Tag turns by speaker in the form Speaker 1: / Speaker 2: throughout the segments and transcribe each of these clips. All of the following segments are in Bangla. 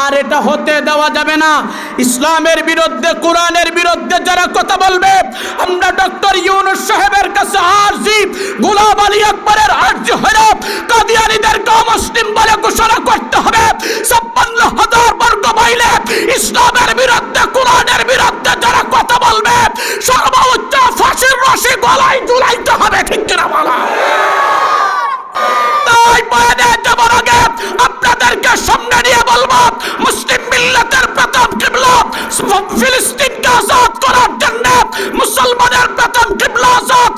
Speaker 1: আর এটা হতে দেওয়া যাবে না। ইসলামের বিরুদ্ধে, কোরআনের বিরুদ্ধে যারা কথা বলবে, আমরা ডক্টর ইউনুস সাহেবের কাছে আরজি, গোলাম আলী আকবরের আরজি হয়ে কাদিয়ানিদেরকে মুসলিম বলে ঘোষণা করতে হবে। ছাপ্পান্ন হাজার বর্গ মাইলে ইসলামের বিরুদ্ধে, কোরআনের বিরুদ্ধে যারা কথা বলবে, সর্বোচ্চ ফাঁসির রশি গলায় ঝুলাইতে হবে, ঠিক কিনা বলা আগে। আপনাদেরকে সামনে নিয়ে মুসলিম মিল্লাতের প্রথম কিবলা ফিলিস্তিনকে আজাদ করার জন্য মুসলমানের প্রথম কিবলা আজাদ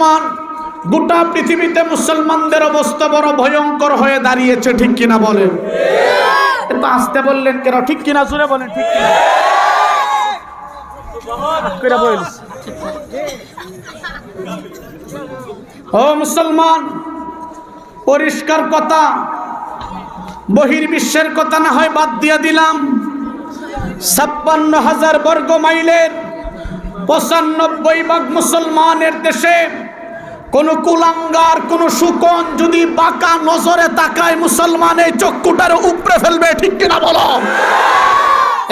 Speaker 1: মুসলমান, গোটা পৃথিবীতে মুসলমানদের অবস্থা বড় ভয়ঙ্কর হয়ে দাঁড়িয়েছে, ঠিক কিনা বলেন? একটু আসতে বললেন কেন? ঠিক কিনা? জুড়ে বলেন, ঠিক কিনা? ও মুসলমান, পরিষ্কার কথা, বহির্বিশ্বের কথা না হয় বাদ দিয়ে দিলাম। ছাপ্পান্ন হাজার বর্গ মাইলের পঁচানব্বই ভাগ মুসলমানের দেশে কোন কুলাঙ্গার, কোন সুকন যদি বাঁকা নজরে তাকায় মুসলমান, এই চক্ষুটার উপরে ফেলবে, ঠিক কিনা বলো?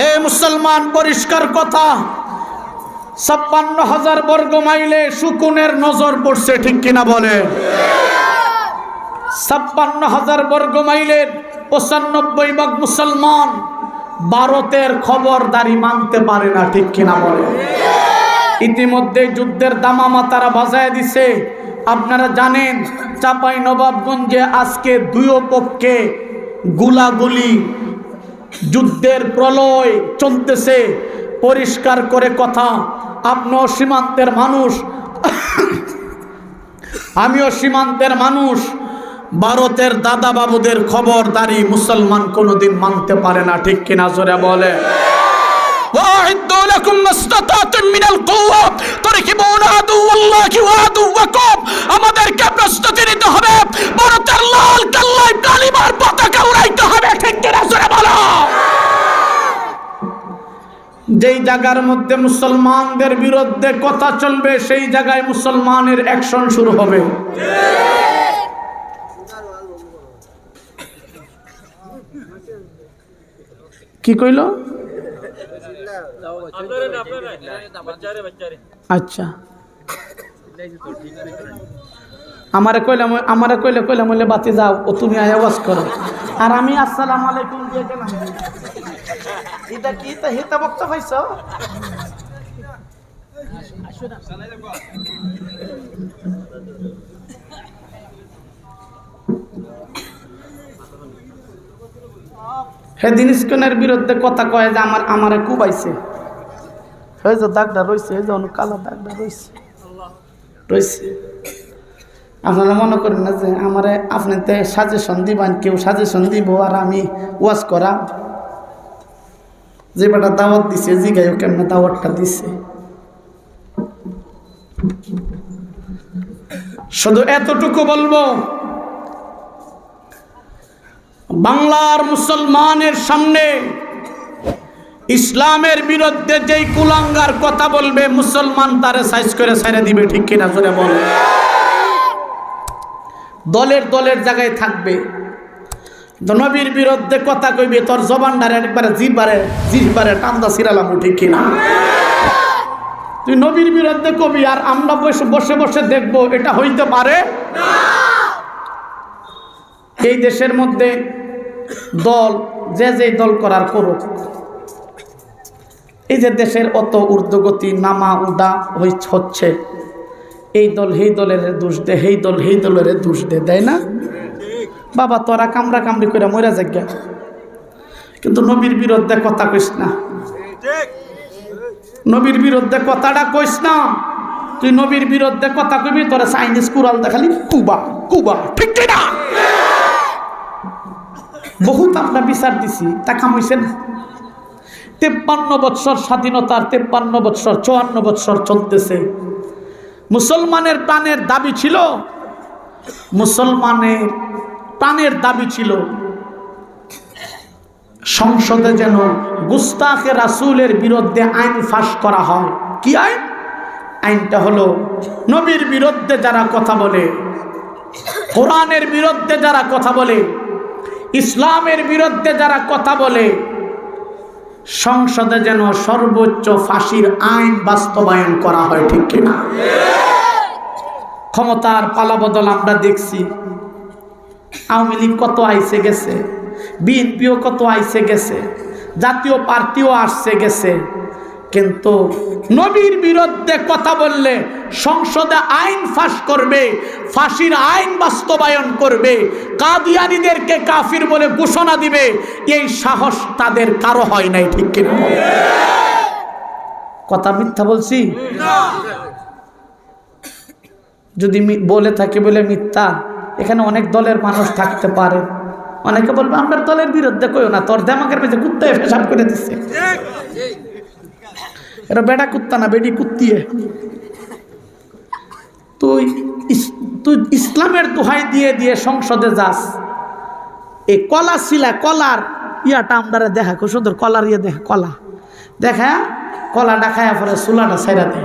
Speaker 1: এ মুসলমান, পরিষ্কার কথা। ছাপ্পান্ন হাজার বর্গ মাইলে সুকুনের নজর পড়ছে, ঠিক কিনা বলে? ছাপ্পান্ন হাজার বর্গ মাইলের পঁচানব্বই ভাগ মুসলমান ভারতের খবরদারি মানতে পারে না, ঠিক কিনা বলে? ইতিমধ্যে যুদ্ধের দামামা তারা বাজায় দিছে আপনারা জানেন চাপাই নবাবগঞ্জে আজকে দুই পক্ষে গুলাগুলি যুদ্ধের প্রলয় চলতেছে। পরিষ্কার করে কথা আপনিও সীমান্তের মানুষ। আমিও সীমান্তের মানুষ। ভারতের দাদা বাবুদের খবরদারি মুসলমান কোনোদিন মানতে পারে না, ঠিক কিনা জোরে বলে? وأعدوا لكم ما استطعتم من القوة تركبون عدو الله وعدوكم আমাদেরকে প্রস্তুতি নিতে হবে ভারতের লাল কাল্লায় কালিমার পতাকা উড়াইতে হবে ঠিক কিনা জোরে বলো যেই জায়গার মধ্যে মুসলমানদের বিরুদ্ধে কথা চলবে সেই জায়গায় মুসলমানের অ্যাকশন শুরু হবে কি কইল আচ্ছা আমারে কইলাম আমারে কইলে কইলাম বললে বাতি যাও ও তুমি আয় আওয়াজ করো আর আমি আসসালামু আলাইকুম দিয়ে গেলাম এটা কি তা হেতা বক্তা পাইছ হে দিনিসকনের বিরুদ্ধে কথা কয় যে আমার আমারে কুবাইছে। এই যে দাগটা রয়েছে এই যে অনেক কালো দাগটা রয়েছে রয়েছে আপনারা মনে করেন না যে আমারে আপনাতে সাজেশন দিবেন, কেউ সাজেশন দিব আর আমি ওয়াজ করা যে বেটা দাওয়াত দিছে জিগাইও কেমনে দাওয়াতটা দিছে? শুধু এতটুকু বলব বাংলার মুসলমানের সামনে ইসলামের বিরুদ্ধে যেই কুলাঙ্গার কথা বলবে, মুসলমান তারে সাইজ করে ছেড়ে দিবে, ঠিক কিনা জোরে বল। দলের দলের জায়গায় থাকবে। নবীর বিরুদ্ধে কথা কইবে, তোর জবানটারে একবারে জিবারে জিবারে টান্দা সিরালাম ঠিক কিনা? তুই নবীর বিরুদ্ধে কবি, আর আমরা বসে বসে বসে দেখব, এটা হইতে পারে? এই দেশের মধ্যে দল, যে যে দল করার করুক। এই যে দেশের অত ঊর্ধ্বগতি, নামা উডা হচ্ছে। এই দল সেই দলের দোষ দে, সেই দল সেই দলের দোষ দে দেয় না? বাবা, তোরা কামড়া কামড়ি করে মরা যাজ্ঞা কিন্তু নবীর বিরুদ্ধে কথা কইস না। নবীর বিরুদ্ধে কথাটা কইস না। তুই নবীর বিরুদ্ধে কথা কইবি, তোরা চাইনিজ কুরাল দেখালি কুবা কুবা, ঠিক না বহুত আপনার বিচার দিছি টাকা হইছে না। তেপ্পান্ন বৎসর স্বাধীনতার তেপ্পান্ন বৎসর, চুয়ান্ন বৎসর চলতেছে। মুসলমানের প্রাণের দাবি ছিল, মুসলমানের প্রাণের দাবি ছিল, সংসদে যেন গুস্তাখে রাসুলের বিরুদ্ধে আইন ফাঁস করা হয়। কি আইন? আইনটা হলো নবীর বিরুদ্ধে যারা কথা বলে, কোরআনের বিরুদ্ধে যারা কথা বলে ইসলামের বিরুদ্ধে যারা কথা বলে, সংসদে যেন সর্বোচ্চ ফাঁসির আইন বাস্তবায়ন করা হয়, ঠিক কিনা? ক্ষমতার পালাবদল আমরা দেখছি। আওয়ামী লীগ কত আইসে গেছে? বিএনপিও কত আইসে গেছে? জাতীয় পার্টিও আসছে গেছে। কিন্তু নবীর বিরুদ্ধে কথা বললে সংসদে আইন ফাঁস করবে ফাঁসির আইন বাস্তবায়ন করবে কাদিয়ানিদেরকে কাফির বলে ঘোষণা দিবে এই সাহস তাদের কারও হয় নাই ঠিক কিনা? কথা মিথ্যা বলছি? যদি বলে থাকে বলে মিথ্যা এখানে অনেক দলের মানুষ থাকতে পারে। অনেকে বলবে আমরা দলের বিরুদ্ধে কইও না তোর দেমাকের পেছনে কুত্তায় পেশাব করে দিচ্ছে এটা বেটা কুত্তা না, বেডি কুত্তিয়ে। তুই তুই ইসলামের দোহাই দিয়ে দিয়ে সংসদে যাস। এই কলা শিলা, কলার ইয়াটা আমরা দেখা, খুব সুন্দর কলার ইয়ে দেখা, কলা। দেখা কলা ডাকায় পরে চুলাটা ছাইরা দে।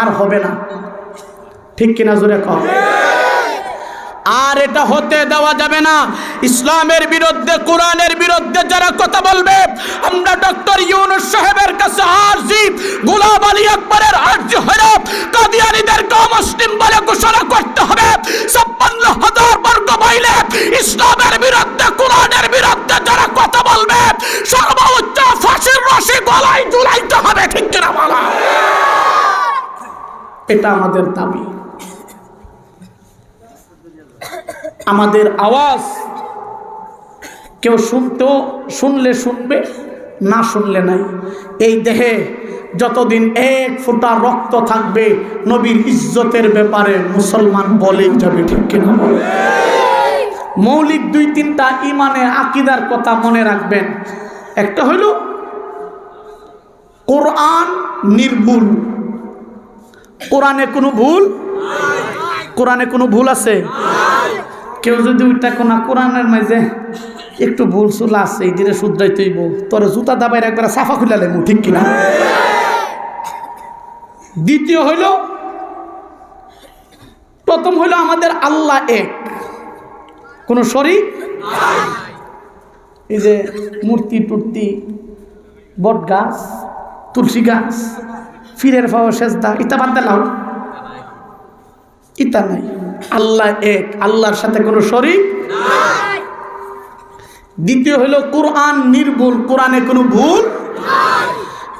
Speaker 1: আর হবে না। ঠিক কিনা জোরে কর আর এটা হতে দেওয়া যাবে না। ইসলামের বিরুদ্ধে, কোরআনের বিরুদ্ধে যারা কথা বলবে, আমরা ডক্টর ইউনুস সাহেবের কাছে আরজি, গোলাম আলী আকবরের আরজি হয়ে কাদিয়ানিদেরকে মুসলিম বলে ঘোষণা করতে হবে। ছাপ্পান্ন হাজার বর্গ মাইলে ইসলামের বিরুদ্ধে, কোরআনের বিরুদ্ধে যারা কথা বলবে, সর্বোচ্চ ফাঁসির রশি গলায় ঝুলাইতে হবে, ঠিক কিনা বলা? এটা আমাদের দাবি। আমাদের আওয়াজ কেউ শুনতেও শুনলে শুনবে, না শুনলে নাই। এই দেহে যতদিন এক ফোঁটা রক্ত থাকবে, নবীর ইজ্জতের ব্যাপারে মুসলমান বলেই যাবে, ঠিক কিনা মৌলিক দুই তিনটা ইমানে আকিদার কথা মনে রাখবেন। একটা হইল কোরআন নির্ভুল। কোরআনে কোনো ভুল? কোরআনে কোনো ভুল আছে? কেউ যদি ওইটা কোনা কোরআনের মাঝে একটু ভুল চুল আছে, এই দিনে শুদ্ধাই তৈব তোর জুতা দাবাই একবার সাফা খুলে লেমু ঠিক কিনা? দ্বিতীয় হইল, প্রথম হইল আমাদের আল্লাহ এক। কোনো শরীর? এই যে মূর্তি টুর্তি বট গাছ তুলসী গাছ, ফিরের পাওয়া সেজদা, ইটা বাদ দিলাম। ইতা নাই। আল্লাহ এক আল্লাহর সাথে কোনো শরীক? দ্বিতীয় হলো কোরআন নির্ভুল কোরআনে কোনো ভুল?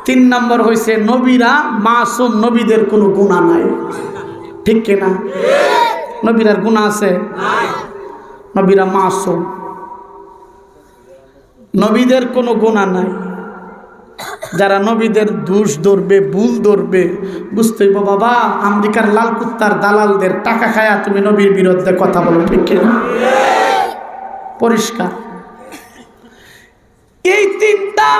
Speaker 1: তিন নম্বর হয়েছে নবীরা মাসুম নবীদের কোনো গুণা নাই। ঠিক কিনা নবীরার গুণা আছে? নবীরা মাসুম। নবীদের কোনো গুণা নাই। যারা নবীদের দোষ ধরবে, ভুল ধরবে, বুঝতে হইব, বাবা, আমেরিকার লাল কুত্তার দালালদের টাকা খায়া তুমি নবীর বিরুদ্ধে কথা বলো, ঠিক পরিষ্কার। এই তিনটা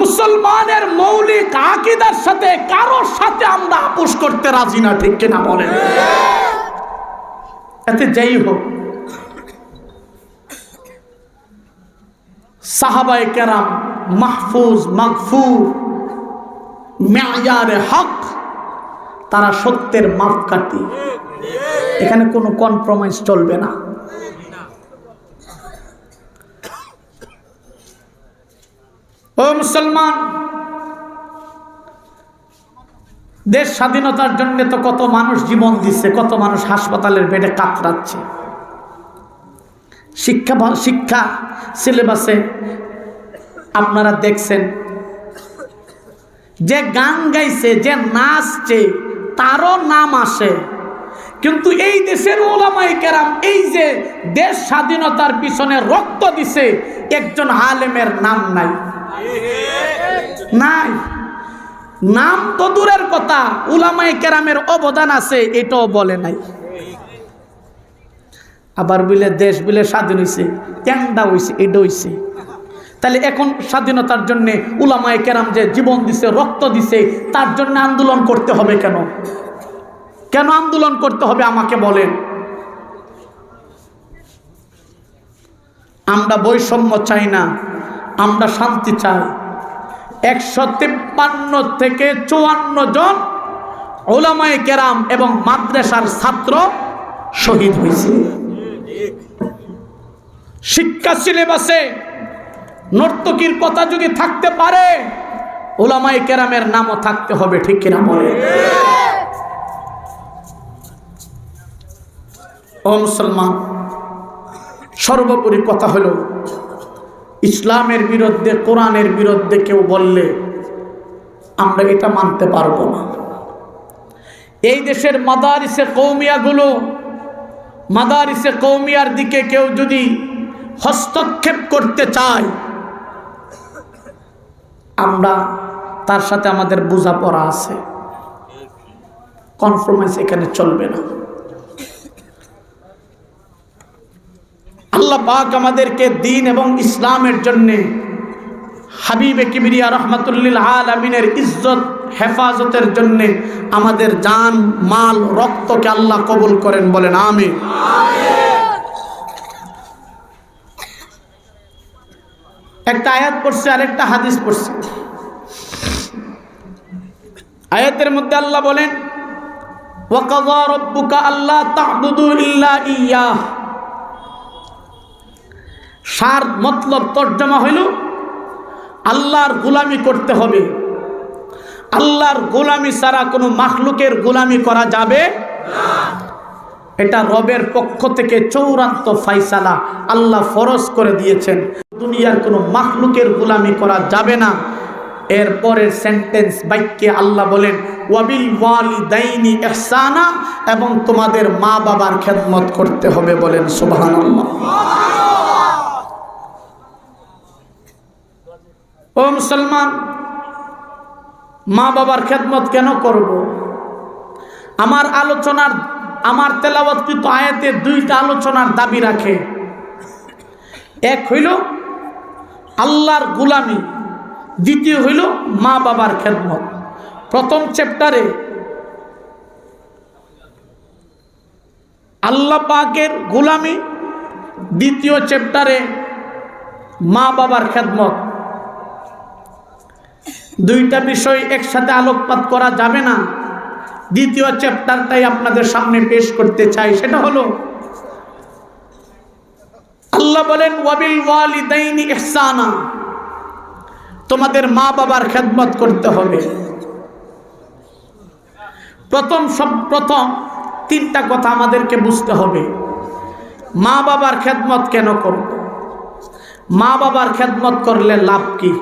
Speaker 1: মুসলমানের মৌলিক আকিদার সাথে কারোর সাথে আমরা আপোষ করতে রাজি না, ঠিক কিনা বলেন? এতে যাই হোক সাহাবাই কেরাম মাহফুজ, মাগফুর মেয়ারে হক, তারা সত্যের মাপকাঠি। এখানে কোনো কম্প্রোমাইজ চলবে না। ও মুসলমান, দেশ স্বাধীনতার জন্য তো কত মানুষ জীবন দিচ্ছে কত মানুষ হাসপাতালের বেডে কাতরাচ্ছে। শিক্ষা শিক্ষা সিলেবাসে আপনারা দেখছেন। যে গান গাইছে, যে নাচছে, তারও নাম আসে। কিন্তু এই দেশের ওলামাই কেরাম, এই যে দেশ স্বাধীনতার পিছনে রক্ত দিছে, একজন আলেমের নাম নাই। নাই। নাম তো দূরের কথা উলামাই কেরামের অবদান আছে, এটাও বলে নাই। আবার বিলে দেশ বিলে স্বাধীন হয়েছে ক্যাংডা হয়েছে এটা হয়েছে তাহলে এখন স্বাধীনতার জন্যে উলামায় কেরাম যে জীবন দিছে, রক্ত দিছে, তার জন্য আন্দোলন করতে হবে কেন? কেন আন্দোলন করতে হবে আমাকে বলেন। আমরা বৈষম্য চাই না, আমরা শান্তি চাই। একশো তিপ্পান্ন থেকে চুয়ান্ন জন ওলামায়ে কেরাম এবং মাদ্রাসার ছাত্র শহীদ হয়েছে। শিক্ষা সিলেবাসে নর্তকীর কথা যদি থাকতে পারে ওলামায়ে কেরামের নামও থাকতে হবে, ঠিক কিনা বলে? ও মুসলমান, সর্বোপরি কথা হলো, ইসলামের বিরুদ্ধে, কোরআনের বিরুদ্ধে কেউ বললে আমরা এটা মানতে পারব না। এই দেশের মাদারিসে কৌমিয়াগুলো মাদারিসে কৌমিয়ার দিকে কেউ যদি হস্তক্ষেপ করতে চায়, আমরা তার সাথে আমাদের বোঝাপড়া আছে। কনফার্মাইজ এখানে চলবে না। আল্লাহ পাক আমাদেরকে দিন এবং ইসলামের জন্যে হাবিবে কিবরিয়া রহমতুল্লিল আলমিনের ইজ্জত, হেফাজতের জন্যে আমাদের জান, মাল, রক্তকে আল্লাহ কবুল করেন, বলেন আমি একটা আয়াত পড়ছে আর একটা হাদিস পড়ছে। আয়াতের মধ্যে আল্লাহ বলেন ইয়্যাহ সার মতলব তর্জমা হইল আল্লাহর গোলামি করতে হবে। আল্লাহর গোলামি ছাড়া কোনো মাখলুকের গোলামি করা যাবে এটা রবের পক্ষ থেকে চৌরান্ত ফাইসালা আল্লাহ ফরজ করে দিয়েছেন। দুনিয়ার কোনো মাখলুকের গোলামি করা যাবে না। এর পরের সেন্টেন্স বাক্যে আল্লাহ বলেন, ওয়াবিল ওয়ালিদাইনি ইহসানা এবং তোমাদের মা বাবার খেদমত করতে হবে বলেন, সুবহানাল্লাহ। ও মুসলমান, মা বাবার খেদমত কেন করব। আমার আলোচনার, আমার তেলাবৎকৃত আয়াতে দুইটা আলোচনার দাবি রাখে। এক হইল, আল্লাহর গুলামি। দ্বিতীয় হইল, মা বাবার খেদমত। প্রথম চ্যাপ্টারে, আল্লাহ পাকের গুলামি। দ্বিতীয় চ্যাপ্টারে, মা বাবার খেদমত। দুইটা বিষয় একসাথে আলোকপাত করা যাবে না। দ্বিতীয় চ্যাপ্টারটাই আপনাদের সামনে পেশ করতে চাই, সেটা হলো, আল্লাহ বলেন, ওয়াবিল ওয়ালিদাইনি ইহসানা তোমাদের মা বাবার খেদমত করতে হবে। প্রথম সব, প্রথম তিনটা কথা আমাদেরকে বুঝতে হবে। মা বাবার খেদমত কেন করব? মা বাবার খেদমত করলে লাভ কি?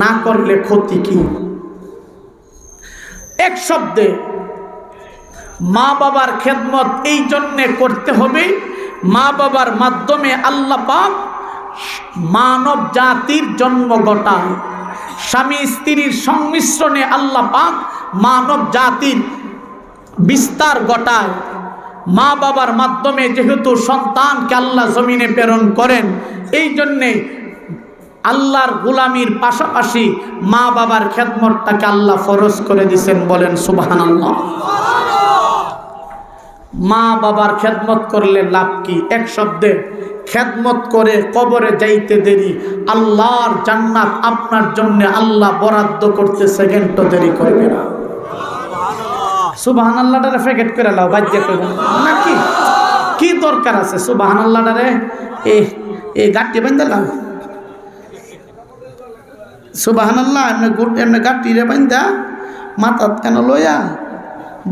Speaker 1: না করলে ক্ষতি কি? এক শব্দে, মা বাবার খেদমত এই জন্যে করতে হবে, মা বাবার মাধ্যমে আল্লাহ পাক মানব জাতির জন্ম ঘটায় স্বামী স্ত্রীর সংমিশ্রণে আল্লাহ পাক মানব জাতির বিস্তার ঘটায়। মা বাবার মাধ্যমে যেহেতু সন্তানকে আল্লাহ জমিনে প্রেরণ করেন, এই জন্যে আল্লাহর গুলামির পাশাপাশি মা বাবার খেদমতটাকে আল্লাহ ফরজ করে দিছেন বলেন সুবাহান আল্লাহ মা বাবার খেদমত করলে লাভ কি? এক শব্দে, খেদমত করে কবরে যাইতে দেরি, আল্লাহর জান্নাত আপনার জন্য আল্লাহ বরাদ্দ করতে সেকেন্ডও দেরি করবে না। সুবাহান আল্লাহটারে ফেকেট করে লাও বাজ্য করে না কি? দরকার আছে? সুবাহান আল্লাহটারে এ এ গাঠটি বান্ধে লাও। সুবাহান্লাহ এমনি গুট এমনি গাঠটি রে বান্ধা মাথাত কেন লইয়া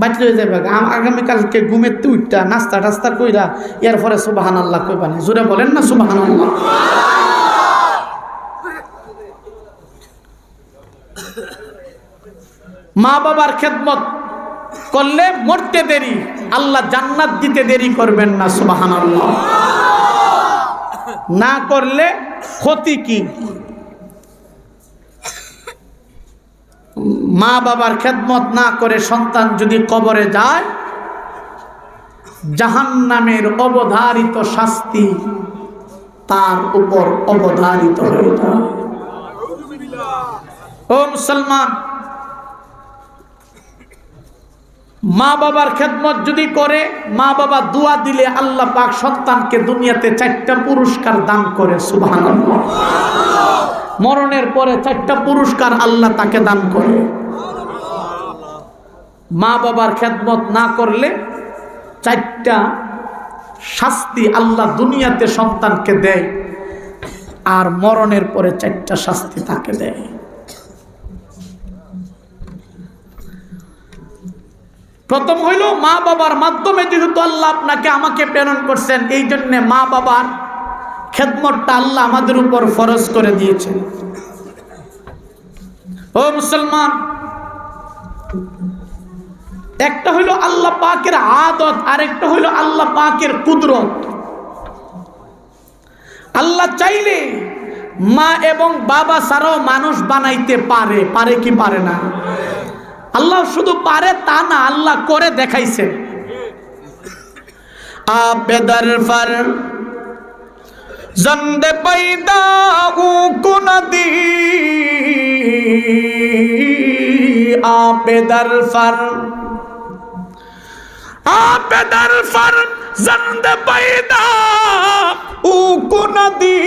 Speaker 1: বাটি লয়ে যাবে আগামীকালকে ঘুমের উঠটা, নাস্তা টাস্তা কইরা এর পরে সুবাহান আল্লাহ কইবানি জোরে বলেন না সুবাহান মা বাবার খেদমত করলে মরতে দেরি, আল্লাহ জান্নাত দিতে দেরি করবেন না সুবাহান আল্লাহ না করলে ক্ষতি কি? মা বাবার খেদমত না করে সন্তান যদি কবরে যায় জাহান নামের অবধারিত শাস্তি তার উপর অবধারিত হয়ে যায়। ও মুসলমান, মা বাবার খেদমত যদি করে, মা বাবা দোয়া দিলে আল্লাহ পাক সন্তানকে দুনিয়াতে চারটা পুরস্কার দান করে সুবাহ মরণের পরে চারটা পুরস্কার আল্লাহ তাকে দান করে। মা বাবার খেদমত না করলে চারটা শাস্তি আল্লাহ দুনিয়াতে সন্তানকে দেয় আর মরণের পরে চারটা শাস্তি তাকে দেয়। প্রথম হইল মা বাবার মাধ্যমে যেহেতু আল্লাহ আপনাকে আমাকে প্রেরণ করছেন, এই জন্যে মা বাবার খেদমতটা আল্লাহ আমাদের উপর ফরজ করে দিয়েছেন ও মুসলমান, একটা হইল আল্লাহ পাকের আদত আর একটা হইল আল্লাহ পাকের কুদরত। আল্লাহ চাইলে মা এবং বাবা ছাড়াও মানুষ বানাইতে পারে পারে কি পারে না? আল্লাহ শুধু পারে তা না, আল্লাহ করে দেখাইছে আবেদার ফার زند پیدا او کو ندی آپ در فر آپ در فر زند پیدا او کو ندی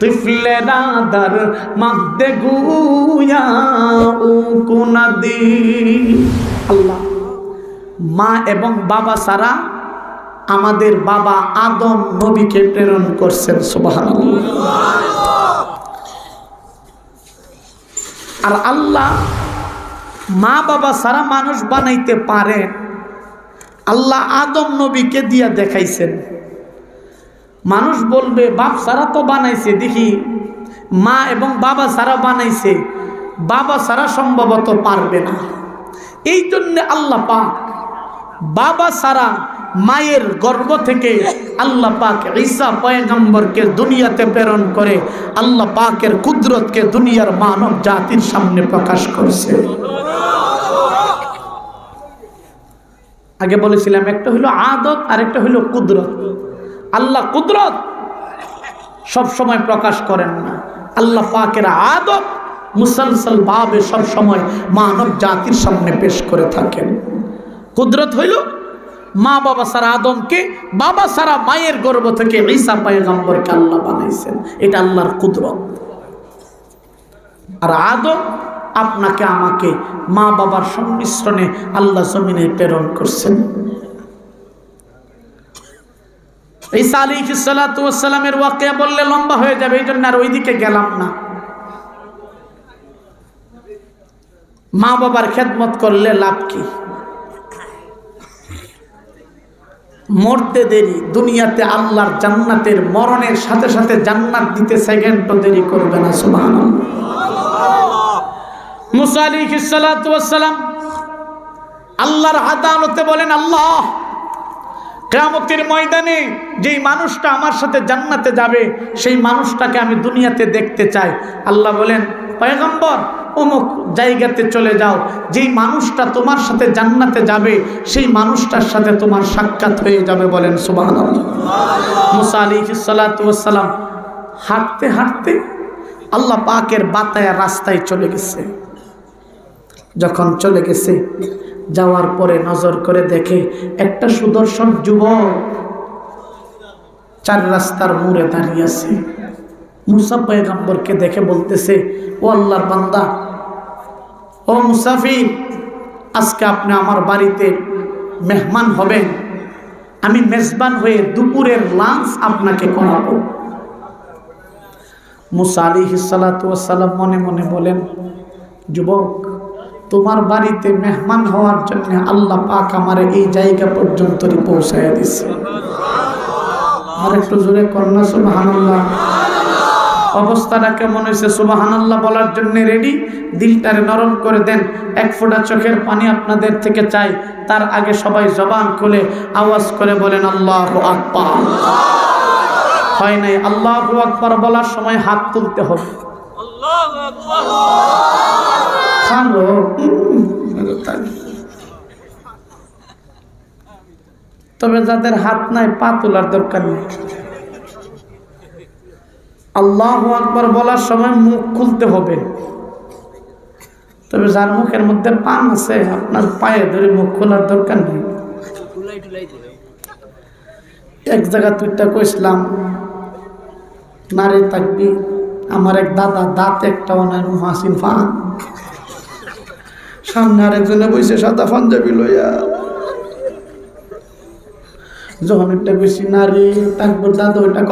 Speaker 1: طفلنا در مد گویا او کو ندی আল্লাহ মা এবং বাবা সারা আমাদের বাবা আদম নবীকে প্রেরণ করছেন সুবাহান আর আল্লাহ মা বাবা সারা মানুষ বানাইতে পারে, আল্লাহ আদম নবীকে দিয়া দেখাইছেন। মানুষ বলবে, বাপ সারা তো বানাইছে, দেখি, মা এবং বাবা সারা বানাইছে, বাবা সারা সম্ভবত পারবে না। এই জন্যে আল্লাহ পাক বাবা সারা মায়ের গর্ভ থেকে আল্লাহ পাক ঈসা পয়গম্বরকে দুনিয়াতে প্রেরণ করে আল্লাহ পাকের কুদরতকে দুনিয়ার মানব জাতির সামনে প্রকাশ করছে। আগে বলেছিলাম, একটা হলো আদত আর একটা হলো কুদরত। আল্লাহ কুদরত সব সময় প্রকাশ করেন না। আল্লাহ পাকের আদত মুসলসল ভাবে সব সময় মানব জাতির সামনে পেশ করে থাকেন। কুদরত হইল মা বাবা সারা আদমকে, বাবা সারা মায়ের গর্ভ থেকে ঈসা পায়গম্বরকে আল্লাহ বানাইছেন। এটা আল্লাহর কুদরত। আর আদম আপনাকে, আমাকে মা বাবার সংমিশ্রণে আল্লাহ জমিনে প্রেরণ করছেন। ঈসা আলী সালাতামের ওয়াকিয়া বললে লম্বা হয়ে যাবে, এই জন্য আর ওইদিকে গেলাম না। মা বাবার খেদমত করলে লাভ কি? মরতে দেরি, দুনিয়াতে আল্লাহর জান্নাতের মরণের সাথে সাথে জান্নাত দিতে সেকেন্ডও দেরি করবে না সালাম আল্লাহর আদালতে বলেন, আল্লাহ, কেয়ামতের ময়দানে যেই মানুষটা আমার সাথে জান্নাতে যাবে, সেই মানুষটাকে আমি দুনিয়াতে দেখতে চাই। আল্লাহ বলেন, পয়গম্বর অমুক জায়গাতে চলে যাও। যেই মানুষটা তোমার সাথে জান্নাতে যাবে, সেই মানুষটার সাথে তোমার সাক্ষাৎ হয়ে যাবে বলেন সুবাহ মুসা আলী হাঁটতে হাঁটতে আল্লাহ পাকের বাতায়া রাস্তায় চলে গেছে। যখন চলে গেছে, যাওয়ার পরে নজর করে দেখে একটা সুদর্শন যুবক চার রাস্তার মোড়ে দাঁড়িয়ে আছে। মুসা পয়গম্বরকে দেখে বলতেছে, ও আল্লাহর বান্দা ও মুসাফির, আজকে আপনি আমার বাড়িতে মেহমান হবেন। আমি মেজবান হয়ে দুপুরের লাঞ্চ আপনাকে করাবো। মুসা আলী হিসালাতাম মনে মনে বলেন, যুবক, তোমার বাড়িতে মেহমান হওয়ার জন্য আল্লাহ পাক আমার এই জায়গা পর্যন্ত পৌঁছাইয়া দিছে। আর একটু জোরে কন্যা সুবাহান্লাহ অবস্থাটা কেমন হয়েছে? সুবাহান্লাহ বলার জন্য রেডি দিলটারে নরম করে দেন। এক ফোঁটা চোখের পানি আপনাদের থেকে চাই। তার আগে সবাই জবান খুলে আওয়াজ করে বলেন, আল্লাহ আকবার। হয় নাই? আল্লাহ আকবার বলার সময় হাত তুলতে হবে। তবে যাদের হাত নাই, পা তোলার দরকার নেই। আল্লাহ আকবর বলার সময় মুখ খুলতে হবে। তবে যার মুখের মধ্যে পান আছে, আপনার পায়ে ধরে মুখ খোলার দরকার নেই। এক জায়গা তুইটা কইসলাম নারী থাকবি, আমার এক দাদা দাঁত একটা অনার হাসিন ফান সামনে আরেকজনে বইছে, সাদা পাঞ্জাবি লইয়া। যখন একটা বেশি নারী তারপর দাদা ওইটা